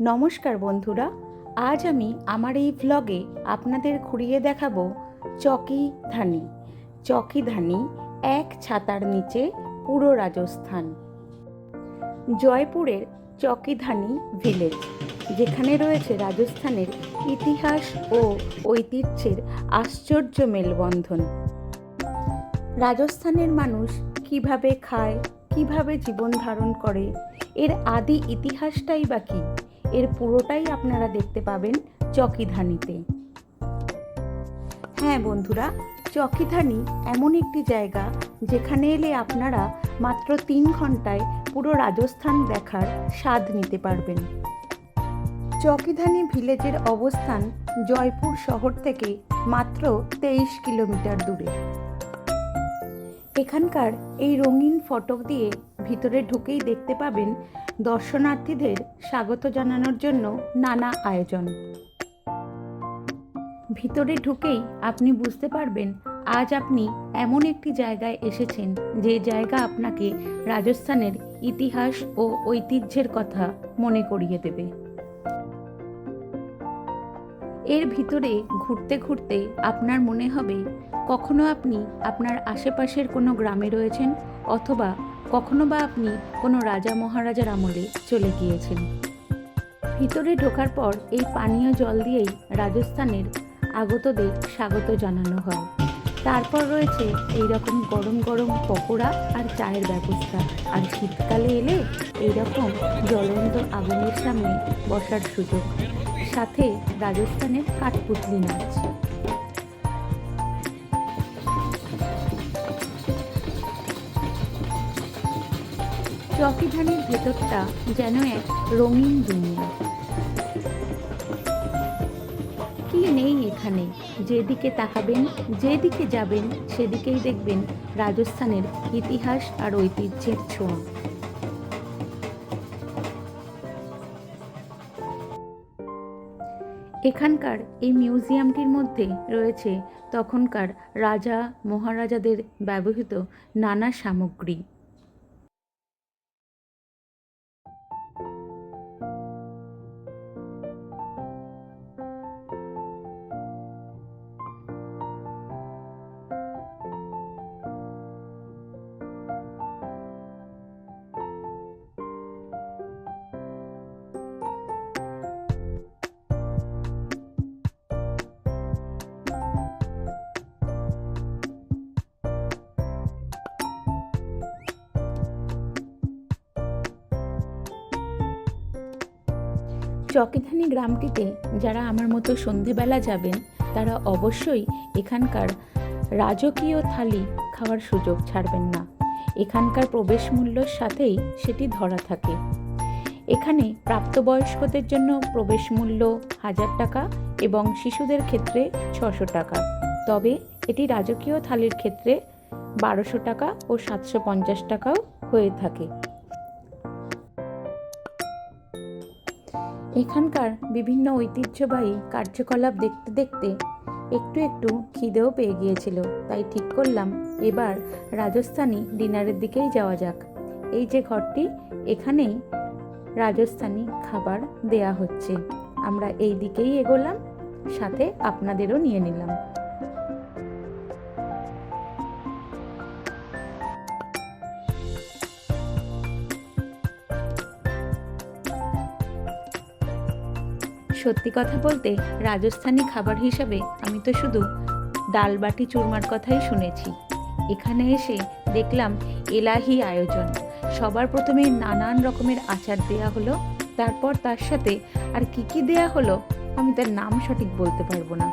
নমস্কার বন্ধুরা, আজ আমি আমার এই ভ্লগে আপনাদের ঘুরিয়ে দেখাবো চকি ধানি। চকি ধানি এক ছাতার নিচে পুরো রাজস্থান। জয়পুরের চকিধানি ভিলেজ যেখানে রয়েছে রাজস্থানের ইতিহাস ও ঐতিহ্যের আশ্চর্য মেলবন্ধন। রাজস্থানের মানুষ কীভাবে খায়, কীভাবে জীবন ধারণ করে, এর আদি ইতিহাসটাই বা কী? এর পুরোটাই আপনারা দেখতে পাবেন চকিধানিতে। হ্যাঁ বন্ধুরা, চকিধানি এমন একটি জায়গা যেখানে এলে আপনারা মাত্র তিন ঘন্টায় পুরো রাজস্থান দেখার স্বাদ নিতে পারবেন। চকিধানি ভিলেজের অবস্থান জয়পুর শহর থেকে মাত্র তেইশ কিলোমিটার দূরে। এখানকার এই রঙিন ফটক দিয়ে ভিতরে ঢুকেই দেখতে পাবেন দর্শনার্থীদের স্বাগত জানানোর জন্য নানা আয়োজন। ভিতরে ঢুকেই আপনি বুঝতে পারবেন, আজ আপনি এমন একটি জায়গায় এসেছেন যে জায়গা আপনাকে রাজস্থানের ইতিহাস ও ঐতিহ্যের কথা মনে করিয়ে দেবে। এর ভিতরে ঘুরতে ঘুরতে আপনার মনে হবে, কখনো আপনি আপনার আশেপাশের কোনো গ্রামে রয়েছেন অথবা কখনো বা আপনি কোনো রাজা মহারাজার আমলে চলে গিয়েছেন। ভিতরে ঢোকার পর এই পানীয় জল দিয়েই রাজস্থানের আগতদের স্বাগত জানানো হয়। তারপর রয়েছে এই রকম গরম গরম পকোড়া আর চায়ের ব্যবস্থা। আর শীতকালে এলে এই রকম জ্বলন্ত আগুনের সামনে বসার সুযোগ। সাথে রাজস্থানের কাঠপুতলি নাচ। চকিধানির ভেতরটা যেন এক রঙিন দুনিয়া কি নেই এখানে? যেদিকে তাকাবেন, যেদিকে যাবেন, সেদিকেই দেখবেন রাজস্থানের ইতিহাস আর ঐতিহ্যের ছোঁয়া। এখানকার এই মিউজিয়ামটির মধ্যে রয়েছে তখনকার রাজা মহারাজাদের ব্যবহৃত নানা সামগ্রী। চকিধানি গ্রামটিতে যারা আমার মতো সন্ধেবেলা যাবেন, তারা অবশ্যই এখানকার রাজকীয় থালি খাওয়ার সুযোগ ছাড়বেন না। এখানকার প্রবেশ মূল্যর সাথেই সেটি ধরা থাকে। এখানে প্রাপ্তবয়স্কদের জন্য প্রবেশ মূল্য হাজার টাকা এবং শিশুদের ক্ষেত্রে ছশো টাকা। তবে এটি রাজকীয় থালির ক্ষেত্রে বারোশো টাকা ও সাতশো পঞ্চাশ টাকাও হয়ে থাকে। এখানকার বিভিন্ন ঐতিহ্যবাহী কার্যকলাপ দেখতে দেখতে একটু একটু খিদেও পেয়ে গিয়েছিল। তাই ঠিক করলাম, এবার রাজস্থানী ডিনারের দিকেই যাওয়া যাক। এই যে ঘরটি, এখানেই রাজস্থানি খাবার দেয়া হচ্ছে। আমরা এই দিকেই এগোলাম, সাথে আপনাদেরও নিয়ে নিলাম। সত্যি কথা বলতে রাজস্থানি খাবার হিসাবে আমি তো শুধু ডাল বাটি চুরমার কথাই শুনেছি। এখানে এসে দেখলাম এলাহি আয়োজন। সবার প্রথমে নানান রকমের আচার দেয়া হলো, তারপর তার সাথে আর কি কি দেয়া হলো আমি তার নাম সঠিক বলতে পারব না।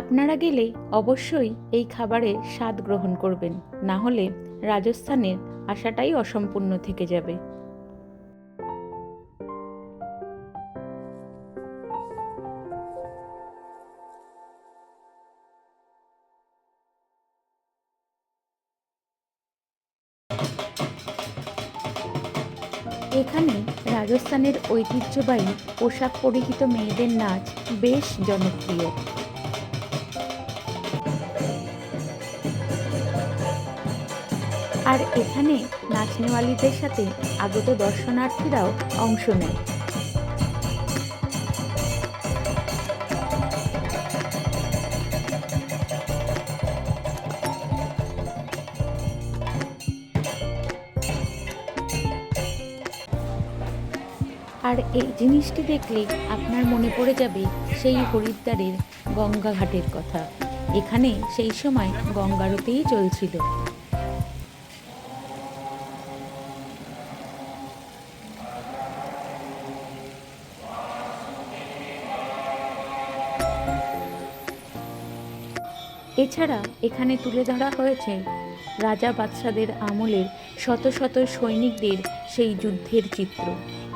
আপনারা গেলে অবশ্যই এই খাবারের স্বাদ গ্রহণ করবেন, না হলে রাজস্থানের আশাটাই অসম্পূর্ণ থেকে যাবে। এখানে রাজস্থানের ঐতিহ্যবাহী পোশাক পরিহিত মেয়েদের নাচ বেশ জনপ্রিয়। আর এখানে নাচনেওয়ালিদের সাথে আগত দর্শনার্থীরাও অংশ নেয়। আর এই জিনিসটি দেখলে আপনার মনে পড়ে যাবে সেই হরিদ্বারের গঙ্গা ঘাটের কথা। এখানে সেই সময় গঙ্গারতেই চলছিল। এছাড়া এখানে তুলে ধরা হয়েছে রাজা বাদশাদের আমলের শত শত সৈনিকদের সেই যুদ্ধের চিত্র।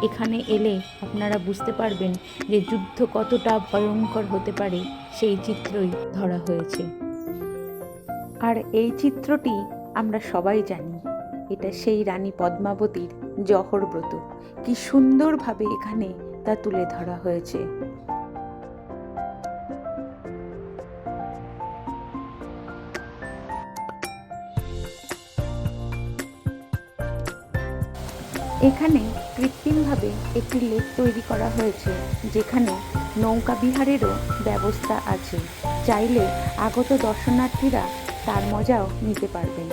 এখানে এলে আপনারা বুঝতে পারবেন যে যুদ্ধ কতটা ভয়ঙ্কর হতে পারে, সেই চিত্রই ধরা হয়েছে। আর এই চিত্রটি আমরা সবাই জানি, এটা সেই রানী পদ্মাবতীর জহর ব্রত। কি সুন্দরভাবে এখানে তা তুলে ধরা হয়েছে। এখানে কৃত্রিমভাবে একটি লেক তৈরি করা হয়েছে, যেখানে নৌকা বিহারেরও ব্যবস্থা আছে। চাইলে আগত দর্শনার্থীরা তার মজাও নিতে পারবেন।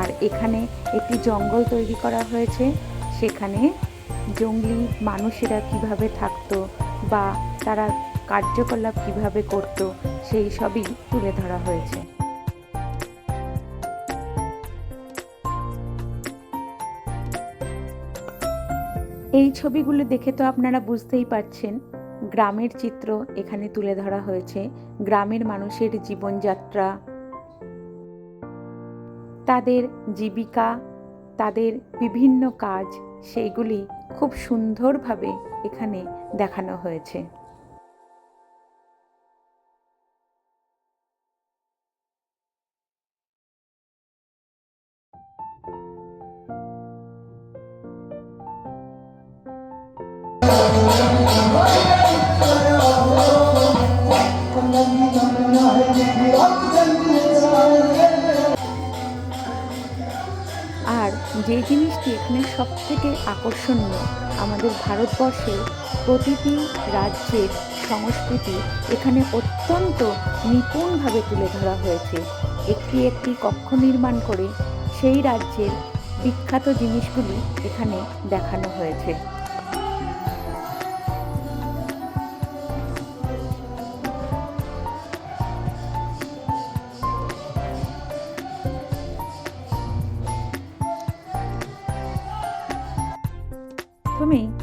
আর এখানে একটি জঙ্গল তৈরি করা হয়েছে, সেখানে জঙ্গলি মানুষেরা কীভাবে থাকতো বা তারা কার্যকলাপ কীভাবে করত, সেই সবই তুলে ধরা হয়েছে। এই ছবিগুলো দেখে তো আপনারা বুঝতেই পারছেন, গ্রামের চিত্র এখানে তুলে ধরা হয়েছে, গ্রামের মানুষের জীবনযাত্রা, তাদের জীবিকা, তাদের বিভিন্ন কাজ, সেইগুলি খুব সুন্দরভাবে এখানে দেখানো হয়েছে। যে জিনিসটি এখানে সবথেকে আকর্ষণীয় আমাদের ভারতবর্ষের প্রতিটি রাজ্যের সংস্কৃতি এখানে অত্যন্ত নিপুণভাবে তুলে ধরা হয়েছে। একটি একটি কক্ষ নির্মাণ করে সেই রাজ্যের বিখ্যাত জিনিসগুলি এখানে দেখানো হয়েছে।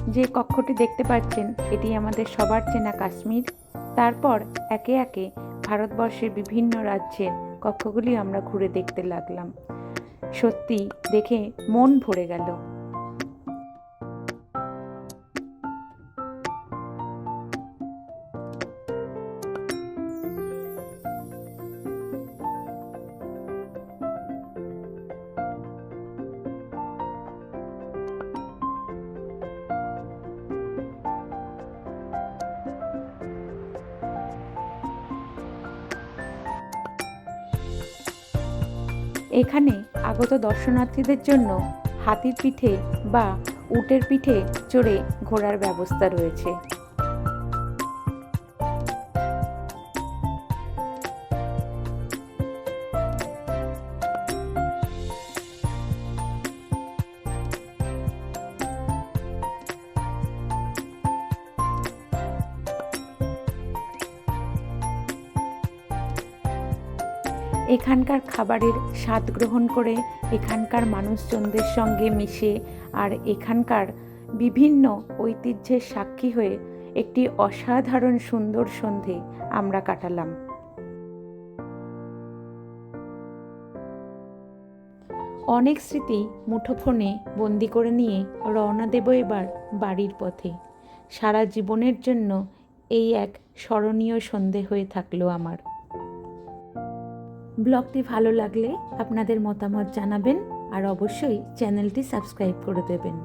যে কক্ষটি দেখতে পাচ্ছেন, এটি আমাদের সবার চেনা কাশ্মীর। তারপর একে একে ভারতবর্ষের বিভিন্ন রাজ্যের কক্ষগুলি আমরা ঘুরে দেখতে লাগলাম। সত্যি দেখে মন ভরে গেল। এখানে আগত দর্শনার্থীদের জন্য হাতির পিঠে বা উটের পিঠে চড়ে ঘোরার ব্যবস্থা রয়েছে। এখানকার খাবারের স্বাদ গ্রহণ করে এখানকার মানুষজনদের সঙ্গে মিশে আর এখানকার বিভিন্ন ঐতিহ্যের সাক্ষী হয়ে একটি অসাধারণ সুন্দর সন্ধে আমরা কাটালাম। অনেক স্মৃতি মুঠোফোনে বন্দি করে নিয়ে রওনা দেব এবার বাড়ির পথে। সারা জীবনের জন্য এই এক স্মরণীয় সন্ধে হয়ে থাকল আমার। ব্লগটি ভালো লাগলে আপনাদের মতামত জানাবেন আর অবশ্যই চ্যানেলটি সাবস্ক্রাইব করে দেবেন।